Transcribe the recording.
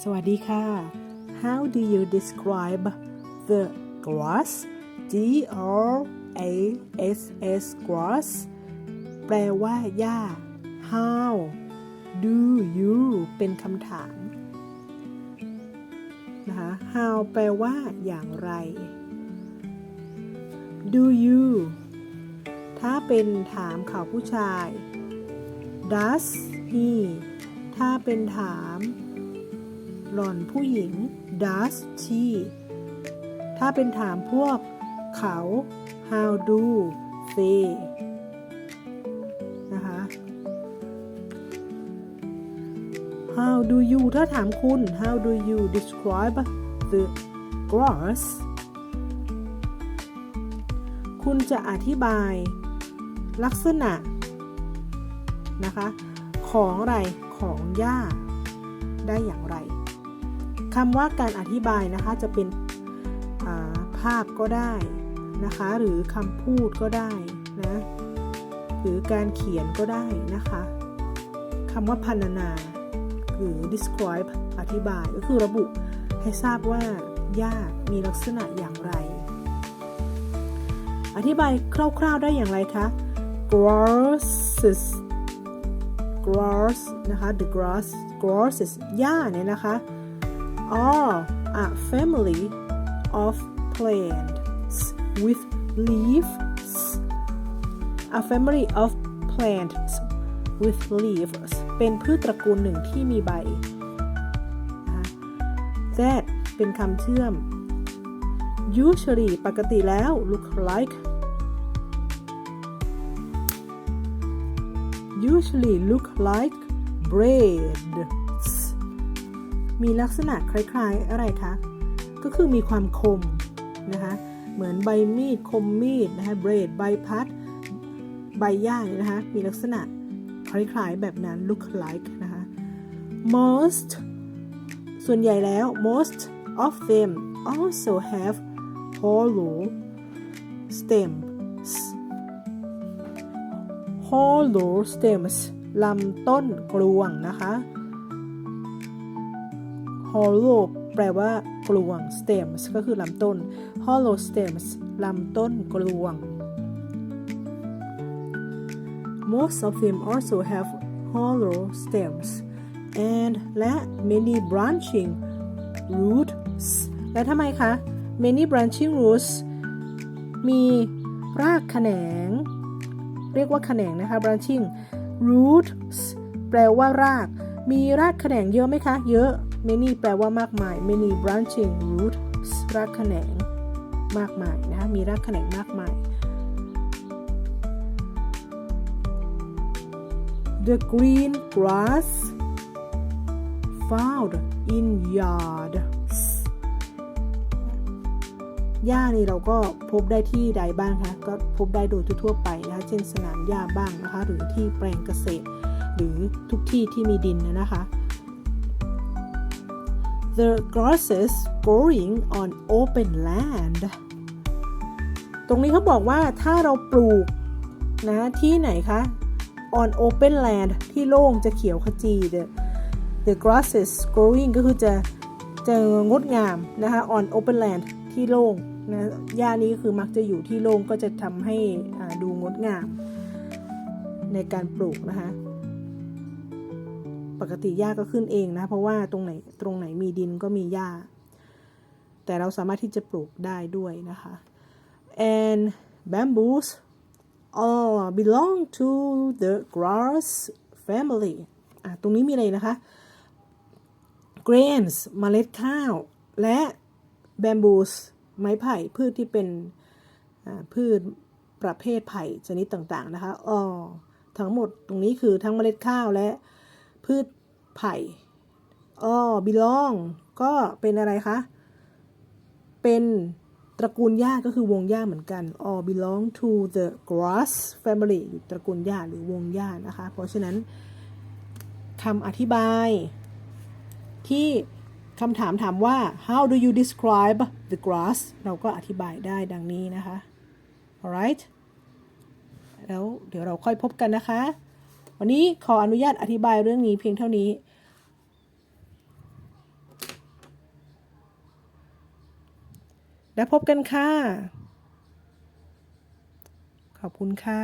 สวัสดีค่ะ How do you describe the grass G R A S S grass แปลว่าหญ้า How do you เป็นคำถามนะคะ How แปลว่าอย่างไร Do you ถ้าเป็นถามข่าวผู้ชาย Does he ถ้าเป็นถาม หล่อนผู้หญิง Does she ถ้าเป็นถามพวกเขา How do they นะคะ How do you ถ้าถามคุณ How do you describe the grass คุณจะอธิบายลักษณะนะคะ ของอะไรของหญ้าได้อย่างไร คำว่าการอธิบายนะคะจะเป็นาภาพก็ได้นะคะ หรือคำพูดก็ได้นะหรือการเขียนก็ได้นะคะคำว่าพรรณนาหรือ describe อธิบายก็คือระบุให้ทราบว่าหญ้ามีลักษณะอย่างไร อธิบายคร่าวๆได้อย่างไรคะ grasses grass นะคะ the grass grasses หญ้าเนี่ยนะคะ are a family of plants with leaves a family of plants with leaves เป็นพืชตระกูลหนึ่งที่มีใบ that เป็นคำเชื่อม usually ปกติแล้ว look like usually look like bread มีลักษณะคล้ายๆอะไรคะ ก็คือมีความคมนะคะ เหมือนใบมีดคมมีดนะคะ braid ใบพัด ใบหญ้าเนี่ยนะคะ มีลักษณะคล้ายๆแบบนั้น look like นะคะ most ส่วนใหญ่แล้ว most of them also have hollow stems hollow stems ลำต้นกลวงนะคะ hollow แปลว่ากลวง stems ก็คือลำต้น hollow stems ลำต้นกลวง most of them also have hollow stems and และ many branching roots และทำไมคะ many branching roots มีรากแขนง เรียกว่าแขนงนะคะ branching roots แปลว่าราก มีรากแขนงเยอะไหมคะ เยอะ many แปลว่ามากมาย many branching roots รากแขนงมากมายนะคะมีรากแขนงมากมาย the green grass found in yards หญ้านี่เราก็พบได้ที่ใดบ้างคะ ก็พบได้โดยทั่วไปนะคะ เช่นสนามหญ้าบ้างนะคะ หรือที่แปลงเกษตร หรือทุกที่ที่มีดินนะคะ The grasses growing on open land ตรงนี้เขาบอกว่าถ้าเราปลูกนะที่ไหนคะ on open land ที่โล่งจะเขียวขจี the the grasses growing ก็คือจะจะงดงามนะคะ on open land ที่โล่งนะหญ้านี้คือมักจะอยู่ที่โล่งก็จะทำให้อ่าดูงดงามในการปลูกนะคะ ปกติหญ้าก็ขึ้นเองนะ เพราะว่าตรงไหนตรงไหนมีดินก็มีหญ้า แต่เราสามารถที่จะปลูกได้ด้วยนะคะ and bamboos all belong to the grass family อะตรงนี้มีอะไรนะคะ grains เมล็ดข้าว และ bamboos ไม้ไผ่พืชที่เป็นพืชประเภทไผ่ชนิดต่างๆนะคะอ๋อทั้งหมดตรงนี้คือทั้งเมล็ดข้าวและ พืชไผ่อ๋อ belong ก็เป็นอะไรคะ เป็นตระกูลหญ้าก็คือวงหญ้าเหมือนกัน all belong to the grass family อยู่ตระกูลหญ้าหรือวงหญ้านะคะ เพราะฉะนั้นคำอธิบาย ที่คำถามถามว่า how do you describe the grass เราก็อธิบายได้ดังนี้นะคะ alright แล้วเดี๋ยวเราค่อยพบกันนะคะ วันนี้ขออนุญาตอธิบายเรื่องนี้เพียงเท่านี้ แล้วพบกันค่ะ ขอบคุณค่ะ